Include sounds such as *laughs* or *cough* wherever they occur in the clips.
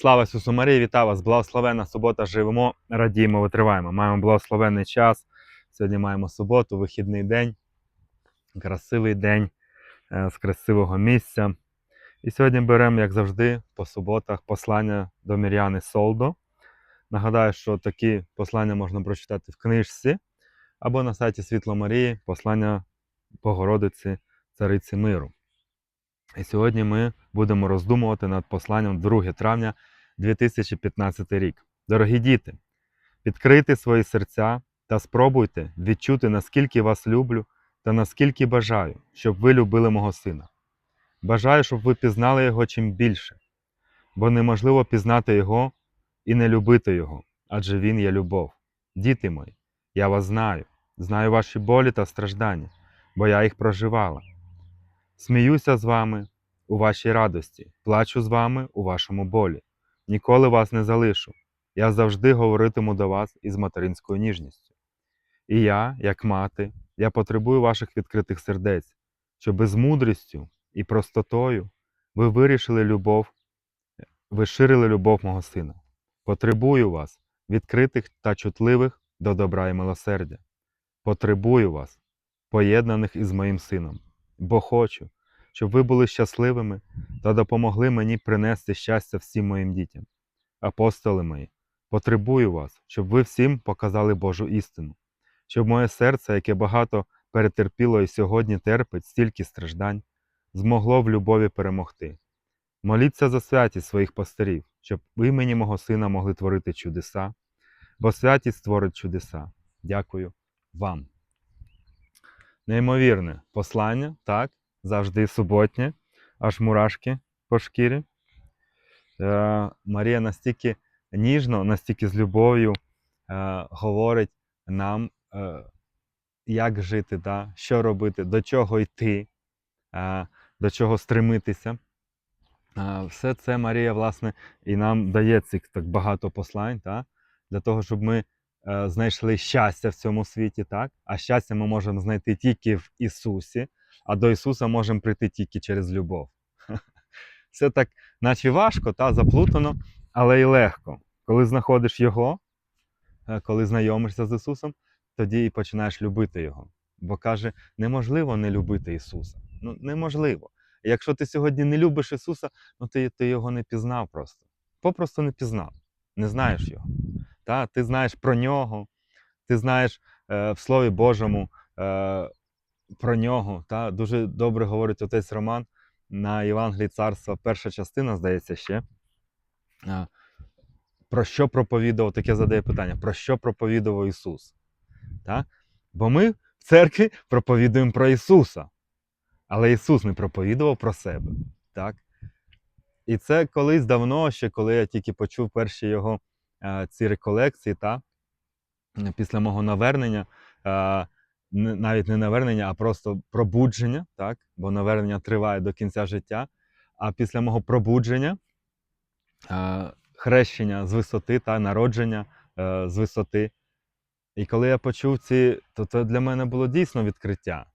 Слава Ісусу Марії, вітаю вас! Благословенна субота, живемо, радіємо, витриваємо. Маємо благословенний час. Сьогодні маємо суботу, вихідний день, красивий день е, з красивого місця. І сьогодні беремо, як завжди, по суботах послання до Мір'яни Солдо. Нагадаю, що такі послання можна прочитати в книжці або на сайті Світло Марії, послання Богородиці Цариці Миру. І сьогодні ми будемо роздумувати над посланням 2 травня 2015 рік. Дорогі діти, відкрийте свої серця та спробуйте відчути, наскільки вас люблю та наскільки бажаю, щоб ви любили мого сина. Бажаю, щоб ви пізнали його чим більше, бо неможливо пізнати його і не любити його, адже він є любов. Діти мої, я вас знаю, знаю ваші болі та страждання, бо я їх проживала. Сміюся з вами у вашій радості, плачу з вами у вашому болі. Ніколи вас не залишу. Я завжди говоритиму до вас із материнською ніжністю. І я, як мати, я потребую ваших відкритих сердець, щоб з мудрістю і простотою ви вирішили любов, ви ширили любов мого сина. Потребую вас, відкритих та чутливих до добра і милосердя. Потребую вас, поєднаних із моїм сином, бо хочу, щоб ви були щасливими та допомогли мені принести щастя всім моїм дітям. Апостоли мої, потребую вас, щоб ви всім показали Божу істину, щоб моє серце, яке багато перетерпіло і сьогодні терпить стільки страждань, змогло в любові перемогти. Моліться за святість своїх пастирів, щоб ви імені мого сина могли творити чудеса, бо святість творить чудеса. Дякую вам. Неймовірне послання, так, завжди суботнє, аж мурашки по шкірі. Е, Марія настільки ніжно, настільки з любов'ю е, говорить нам, е, як жити, да? що робити, до чого йти, до чого стремитися. Все це Марія, власне, і нам дає цих так багато послань, та? для того, щоб ми знайшли щастя в цьому світі, так? а щастя ми можемо знайти тільки в Ісусі, а до Ісуса можемо прийти тільки через любов. *laughs* Все так, наче важко, та, заплутано, але й легко. Коли знаходиш Його, е, коли знайомишся з Ісусом, тоді і починаєш любити Його. Бо каже, неможливо не любити Ісуса. Ну, неможливо. Якщо ти сьогодні не любиш Ісуса, ну ти, ти його не пізнав просто. Попросту не пізнав, не знаєш його. Та? Ти знаєш про нього, ти знаєш е, в Слові Божому е, про нього. Та? Дуже добре говорить отець Роман на Євангелії Царства, перша частина, здається, ще. Про що проповідував, таке задає питання, про що проповідував Ісус? Та? Бо ми в церкві проповідуємо про Ісуса. Але Ісус не проповідував про себе. Так? І це колись давно, ще коли я тільки почув перші його ці реколекції, та? після мого навернення, не- навіть не навернення, а просто пробудження, так? бо навернення триває до кінця життя. А після мого пробудження, хрещення з висоти та народження е, з висоти. І коли я почув ці, то це для мене було дійсно відкриття.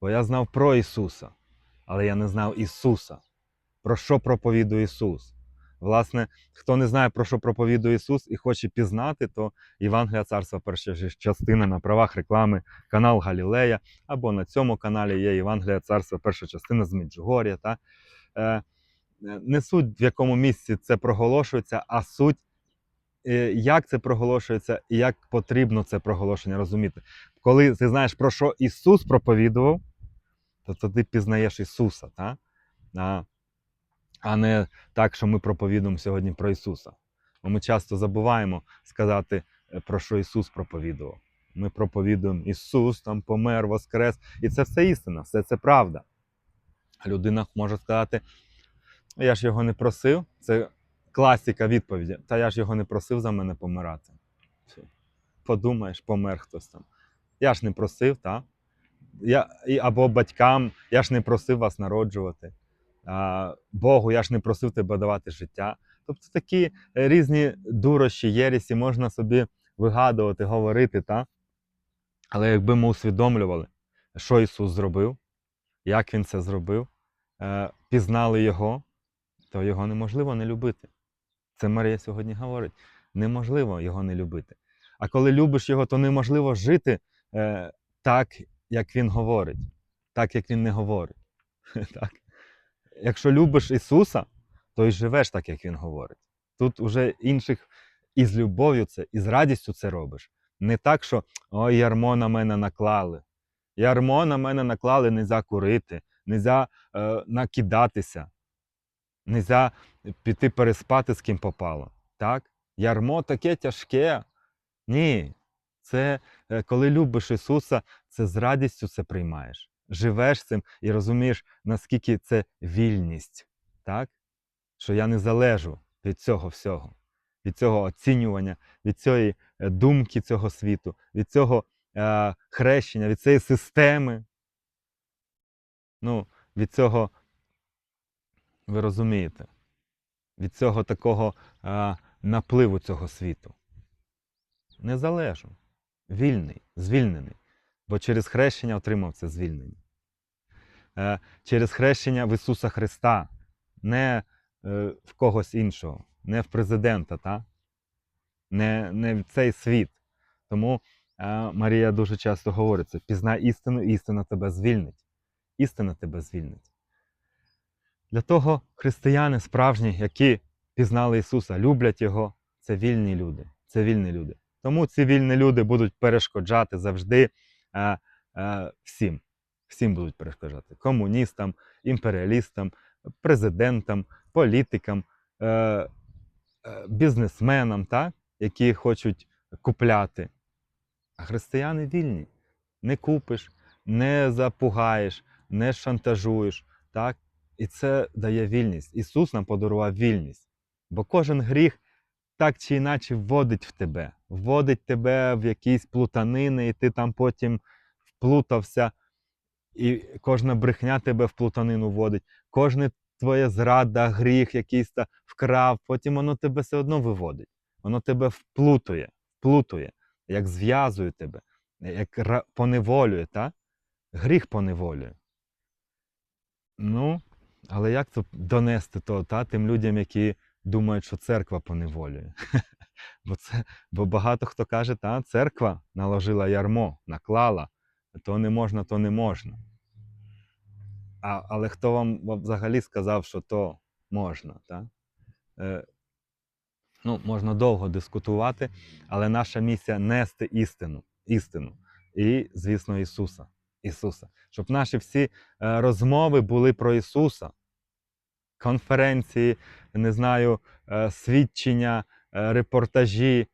Бо я знав про Ісуса, але я не знав Ісуса. Про що проповідує Ісус? Власне, хто не знає, про що проповідує Ісус і хоче пізнати, то Євангелія Царства, перша частина на правах реклами, канал Галілея, або на цьому каналі є Євангелія Царства, перша частина з Меджугор'я. Та? Е, е, не суть, в якому місці це проголошується, а суть, е, як це проголошується і як потрібно це проголошення розуміти. Коли ти знаєш, про що Ісус проповідував, то тоді пізнаєш Ісуса, та? А, не так, що ми проповідуємо сьогодні про Ісуса. Бо ми часто забуваємо сказати, е, про що Ісус проповідував. Ми проповідуємо Ісус там помер, воскрес. І це все істина, все це правда. Людина може сказати, я ж його не просив. Це класика відповіді. Та я ж його не просив за мене помирати. Подумаєш, помер хтось там. Я ж не просив, та? Або батькам, я ж не просив вас народжувати. Богу, я ж не просив тебе давати життя. Тобто такі е, різні дурощі, єрісі можна собі вигадувати, говорити, та? але якби ми усвідомлювали, що Ісус зробив, як Він це зробив, е, пізнали Його, то його неможливо не любити. Це Марія сьогодні говорить. Неможливо його не любити. А коли любиш його, то неможливо жити е, так, як він говорить, так, як він не говорить. *laughs* Так? Якщо любиш Ісуса, то й живеш так, як Він говорить. Тут уже інших і з любов'ю це, і з радістю це робиш. Не так, що ой, ярмо на мене наклали. Ярмо на мене наклали, нельзя курити, нельзя е, накидатися, нельзя піти переспати з ким попало. Так? Ярмо таке тяжке. Ні. Це е, коли любиш Ісуса, це з радістю це приймаєш. Живеш цим і розумієш, наскільки це вільність, так? що я не залежу від цього всього, від цього оцінювання, від цієї е, думки цього світу, від цього е, хрещення, від цієї системи. Ну, від цього, ви розумієте, від цього такого е, напливу цього світу. Не залежу. Вільний, звільнений. Бо через хрещення отримав це звільнення. Е, через хрещення в Ісуса Христа, не е, в когось іншого, не в президента, та? Не, не в цей світ. Тому е, Марія дуже часто говорить це: пізнай істину, істина тебе звільнить. Істина тебе звільнить. Для того християни справжні, які пізнали Ісуса, люблять Його, це вільні люди. Це вільні люди. Тому ці вільні люди будуть перешкоджати завжди е, е, всім. Всім будуть перешкоджати комуністам, імперіалістам, президентам, політикам, е, е, бізнесменам, так? які хочуть купляти. А християни вільні. Не купиш, не запугаєш, не шантажуєш. Так? І це дає вільність. Ісус нам подарував вільність. Бо кожен гріх так чи іначе вводить в тебе, вводить тебе в якісь плутанини, і ти там потім вплутався, і кожна брехня тебе в плутанину вводить, кожна твоя зрада, гріх якийсь та вкрав, потім воно тебе все одно виводить. Воно тебе вплутує, вплутує, як зв'язує тебе, як поневолює, та? гріх поневолює. Ну, але як це донести то та, тим людям, які думають, що церква поневолює? *laughs* Бо, це, бо багато хто каже, та церква наложила ярмо, наклала, то не можна, то не можна. А, але хто вам взагалі сказав, що то можна? Та? Е, ну, можна довго дискутувати, але наша місія нести істину, істину. І, звісно, Ісуса. Ісуса. Щоб наші всі е, розмови були про Ісуса. Конференції, не знаю, е, свідчення, е, репортажі.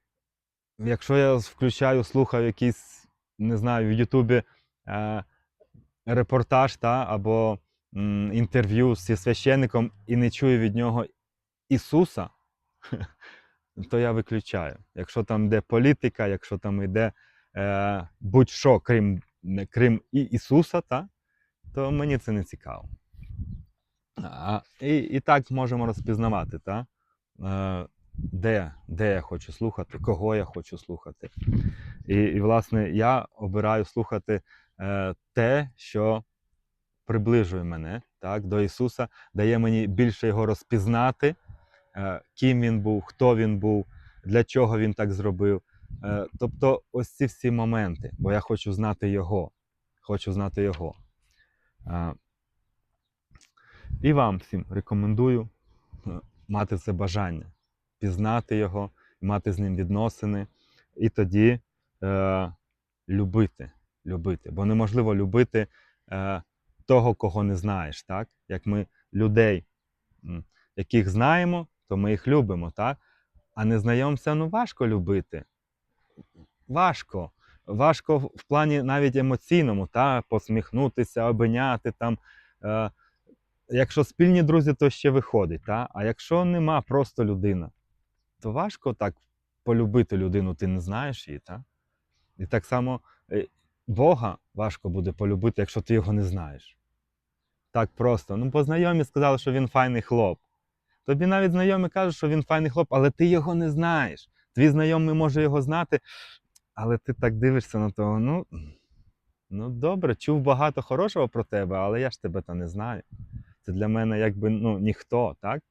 Якщо я включаю, слухаю якийсь, не знаю, в Ютубі е, репортаж та, або м, інтерв'ю зі священником і не чую від нього Ісуса, *laughs* то я виключаю. Якщо там йде політика, якщо там йде е, будь-що, крім, крім Ісуса, та, то мені це не цікаво. А, і, і так можемо розпізнавати, та? Е, де, де я хочу слухати, кого я хочу слухати. І, і власне, я обираю слухати е, те, що приближує мене так, до Ісуса, дає мені більше його розпізнати, е, ким він був, хто він був, для чого він так зробив. Е, тобто, ось ці всі моменти, бо я хочу знати Його. Хочу знати Його. Е, і вам всім рекомендую е, мати це бажання, пізнати його, мати з ним відносини, і тоді е, любити, любити. Бо неможливо любити е, того, кого не знаєш, так? Як ми людей, яких знаємо, то ми їх любимо, так? А незнайомця ну важко любити. Важко. Важко в плані навіть емоційному, та? посміхнутися, обійняти там. Е, якщо спільні друзі, то ще виходить. Та? А якщо нема просто людина, то важко так полюбити людину, ти не знаєш її. Та? І так само е, Бога важко буде полюбити, якщо ти його не знаєш. Так просто. Ну, бо знайомі сказали, що він файний хлоп. Тобі навіть знайомі кажуть, що він файний хлоп, але ти його не знаєш. Твій знайомий може його знати, але ти так дивишся на того. Ну, ну добре, чув багато хорошого про тебе, але я ж тебе та не знаю. Це для мене якби ну, ніхто, так?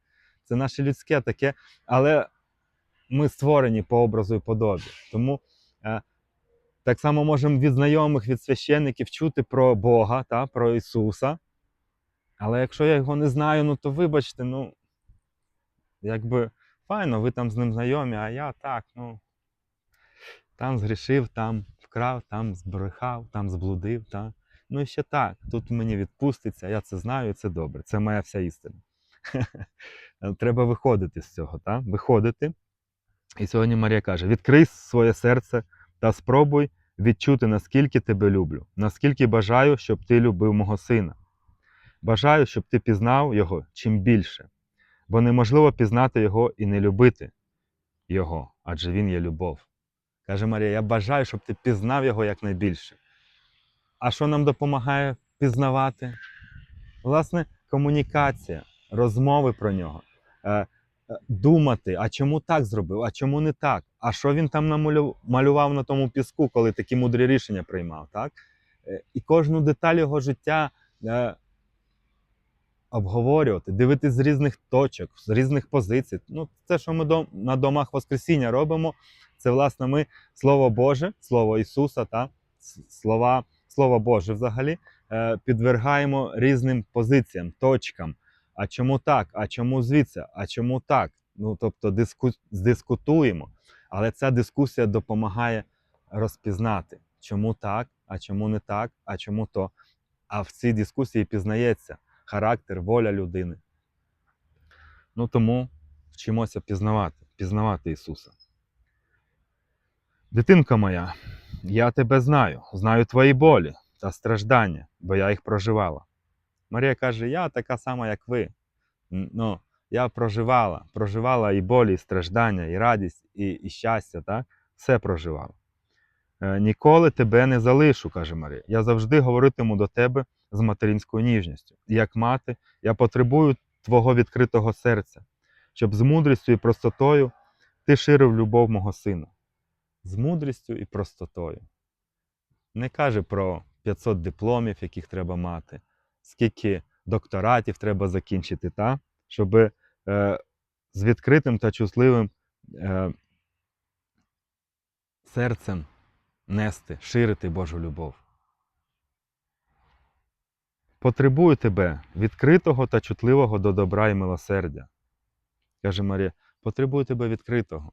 Це наше людське таке. Але ми створені по образу і подобі. Тому е, так само можемо від знайомих, від священників чути про Бога, та, про Ісуса. Але якщо я його не знаю, ну то вибачте, ну якби файно, ви там з ним знайомі, а я так, ну там згрішив, там вкрав, там збрехав, там зблудив. Та. Ну і ще так, тут мені відпуститься, я це знаю, і це добре. Це моя вся істина. *laughs* Треба виходити з цього, та? виходити. І сьогодні Марія каже: відкрий своє серце та спробуй відчути, наскільки тебе люблю, наскільки бажаю, щоб ти любив мого сина. Бажаю, щоб ти пізнав його чим більше, бо неможливо пізнати його і не любити його, адже він є любов. Каже Марія: Я бажаю, щоб ти пізнав його якнайбільше. А що нам допомагає пізнавати? Власне, комунікація, розмови про нього. Е, Думати, а чому так зробив, а чому не так? А що він там намалю- малював на тому піску, коли такі мудрі рішення приймав? Так? Е, І кожну деталь його життя е, обговорювати, дивитись з різних точок, з різних позицій. Ну, це, що ми на домах Воскресіння робимо, це власне ми Слово Боже, Слово Ісуса та слова, Слово Боже взагалі підвергаємо різним позиціям, точкам. А чому так? А чому звідси? А чому так? Ну, тобто диску... здискутуємо. Але ця дискусія допомагає розпізнати, чому так, а чому не так, а чому то. А в цій дискусії пізнається характер, воля людини. Ну тому вчимося пізнавати, пізнавати Ісуса. Дитинка моя, я тебе знаю, знаю твої болі та страждання, бо я їх проживала. Марія каже: Я така сама, як ви. Ну, я проживала, проживала і болі, і страждання, і радість, і, і щастя, так? все проживала. Е, Ніколи тебе не залишу, каже Марія. Я завжди говоритиму до тебе з материнською ніжністю. Як мати, я потребую твого відкритого серця, щоб з мудрістю і простотою ти ширив любов мого сина. З мудрістю і простотою. Не каже про 500 дипломів, яких треба мати, скільки докторатів треба закінчити, та? щоб е, з відкритим та чутливим е, серцем нести, ширити Божу любов. Потребую тебе відкритого та чутливого до добра і милосердя. Каже Марія, потребую тебе відкритого,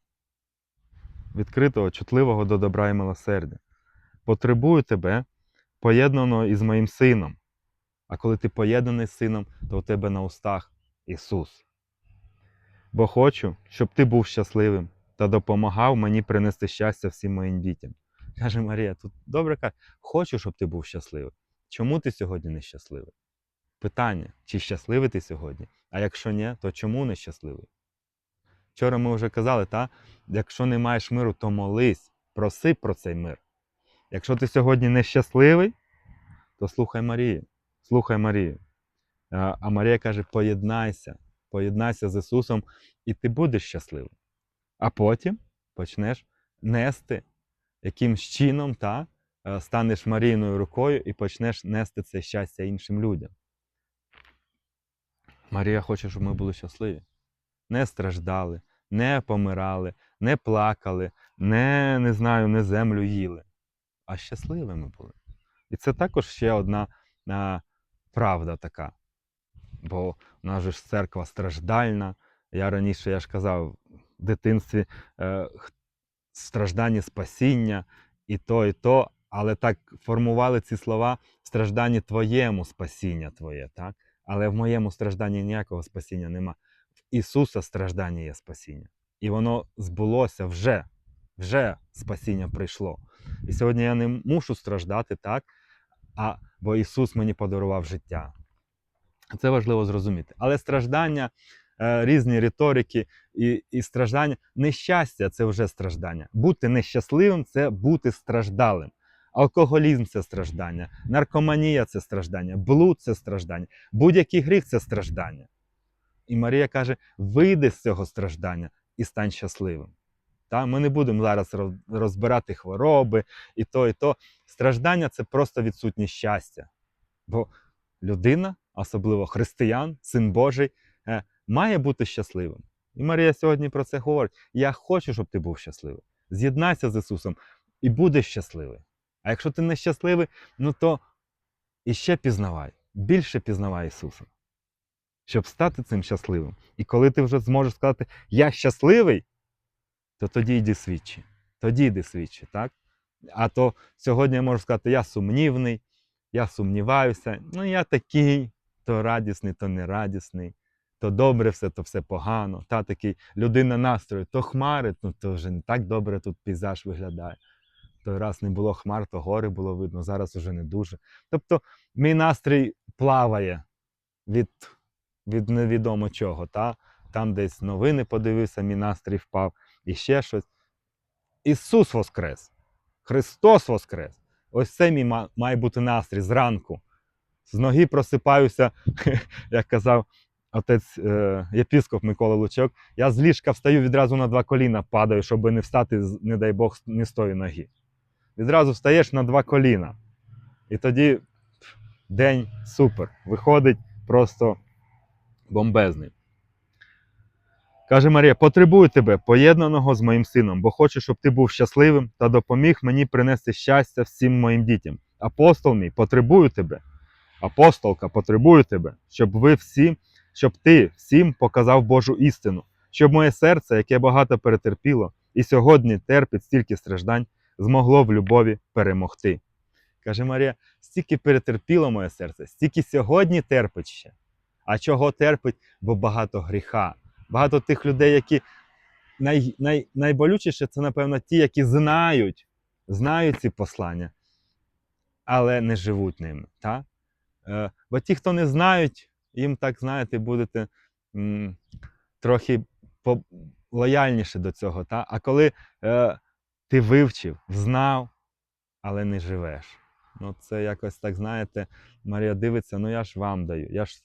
відкритого, чутливого до добра і милосердя. Потребую тебе поєднаного із моїм сином. А коли ти поєднаний з сином, то у тебе на устах Ісус. Бо хочу, щоб ти був щасливим та допомагав мені принести щастя всім моїм дітям. Каже Марія, тут добре каже, хочу, щоб ти був щасливий. Чому ти сьогодні нещасливий? Питання, чи щасливий ти сьогодні? А якщо ні, то чому нещасливий? Вчора ми вже казали, та? якщо не маєш миру, то молись, проси про цей мир. Якщо ти сьогодні нещасливий, то слухай Марію. Слухай Марію. А а Марія каже: поєднайся, поєднайся з Ісусом, і ти будеш щасливим. А потім почнеш нести якимсь чином, та, е, станеш Марійною рукою і почнеш нести це щастя іншим людям. Марія хоче, щоб ми були щасливі. Не страждали, не помирали, не плакали, не, не знаю, не землю їли, а щасливими були. І це також ще одна а, правда така. Бо в нас же ж церква страждальна. Я раніше я ж казав, в дитинстві е, страждання спасіння, і то, і то, але так формували ці слова в стражданні твоєму спасіння твоє, так? Але в моєму стражданні ніякого спасіння нема. В Ісуса страждання є спасіння. І воно збулося вже, вже спасіння прийшло. І сьогодні я не мушу страждати, так? А, бо Ісус мені подарував життя. Це важливо зрозуміти. Але страждання, е, різні риторики і, і страждання, нещастя це вже страждання. Бути нещасливим це бути страждалим. Алкоголізм це страждання, наркоманія це страждання, блуд це страждання, будь-який гріх це страждання. І Марія каже: вийди з цього страждання і стань щасливим. Та? Ми не будемо зараз розбирати хвороби і то, і то. Страждання це просто відсутність щастя. Бо людина, особливо християн, син Божий, е, має бути щасливим. І Марія сьогодні про це говорить. Я хочу, щоб ти був щасливий. З'єднайся з Ісусом і будеш щасливий. А якщо ти не щасливий, ну то іще пізнавай, більше пізнавай Ісуса, щоб стати цим щасливим. І коли ти вже зможеш сказати Я щасливий, то тоді йди свідчи. Тоді йди свідчи, так? А то сьогодні я можу сказати, я сумнівний, я сумніваюся, ну я такий, то радісний, то не радісний, то добре все, то все погано. Та такий людина настрою, то хмари, ну то вже не так добре тут пейзаж виглядає. Той раз не було хмар, то гори було видно, зараз уже не дуже. Тобто мій настрій плаває від, від невідомо чого. Та? Там десь новини подивився, мій настрій впав, і ще щось. Ісус Воскрес! Христос Воскрес! Ось це мій має бути настрій зранку. З ноги просипаюся, *laughs* як казав отець е, єпіскоп Микола Лучок. Я з ліжка встаю відразу на два коліна падаю, щоб не встати, не дай Бог, не з тої ноги. Відразу встаєш на два коліна. І тоді день супер. Виходить просто бомбезний. Каже Марія: потребую тебе, поєднаного з моїм сином, бо хочу, щоб ти був щасливим та допоміг мені принести щастя всім моїм дітям. Апостол мій, потребую тебе. Апостолка, потребую тебе, щоб ви всі, щоб ти всім показав Божу істину, щоб моє серце, яке багато перетерпіло, і сьогодні терпить стільки страждань, змогло в любові перемогти. Каже Марія: стільки перетерпіло моє серце, стільки сьогодні терпить ще. А чого терпить? Бо багато гріха. Багато тих людей, які най, най, найболючіше, це, напевно, ті, які знають, знають ці послання, але не живуть ними. Та? Е, бо ті, хто не знають, їм так, знаєте, будете м, трохи по- лояльніше до цього. Та? А коли е, ти вивчив, знав, але не живеш. Ну, це якось так, знаєте, Марія дивиться, ну я ж вам даю. Я ж,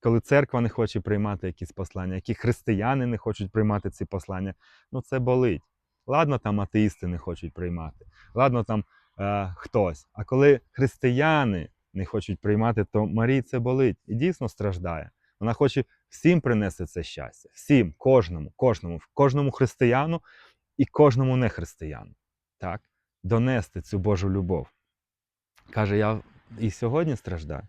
коли церква не хоче приймати якісь послання, які християни не хочуть приймати ці послання, ну це болить. Ладно, там атеїсти не хочуть приймати, ладно, там е, хтось. А коли християни не хочуть приймати, то Марії це болить і дійсно страждає. Вона хоче всім принести це щастя, всім, кожному, кожному, кожному християну і кожному нехристияну. Так? Донести цю Божу любов. Каже, я і сьогодні страждаю.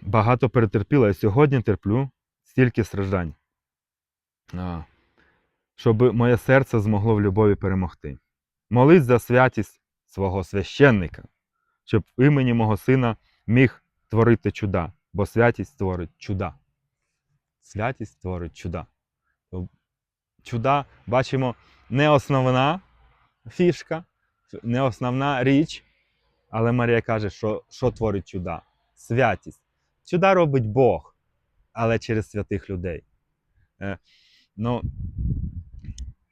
Багато перетерпіла, і сьогодні терплю стільки страждань, щоб моє серце змогло в любові перемогти. Молись за святість свого священника, щоб імені мого сина міг творити чуда, бо святість творить чуда. Святість творить чуда. Чуда, бачимо, не основна фішка, не основна річ, але Марія каже, що, що творить чуда? Святість. Чуда робить Бог, але через святих людей. Е, ну,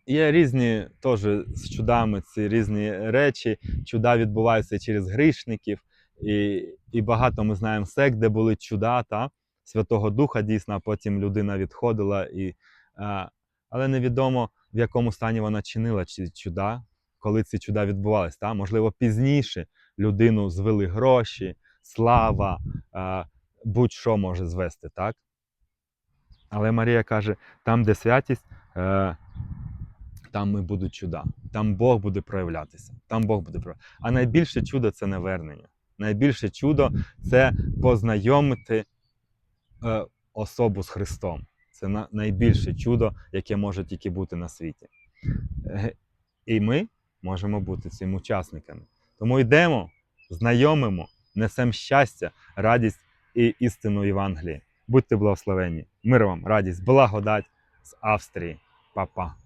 є різні теж з чудами, ці різні речі. Чуда відбуваються через грішників. І, і багато ми знаємо сект, де були чуда, та? Святого Духа дійсно, а потім людина відходила. І, але невідомо, в якому стані вона чинила ці чуда, коли ці чуда відбувалися. Можливо, пізніше людину звели гроші, слава, а, будь-що може звести, так? Але Марія каже: там, де святість, е, там і будуть чуда. Там Бог буде проявлятися. Там Бог буде проявлятися. А найбільше чудо це навернення. Найбільше чудо це познайомити е, особу з Христом. Це на, найбільше чудо, яке може тільки бути на світі. Е, і ми можемо бути цим учасниками. Тому йдемо, знайомимо, несемо щастя, радість і істину Євангелії. Будьте благословені. Мир вам, радість, благодать з Австрії. Па-па.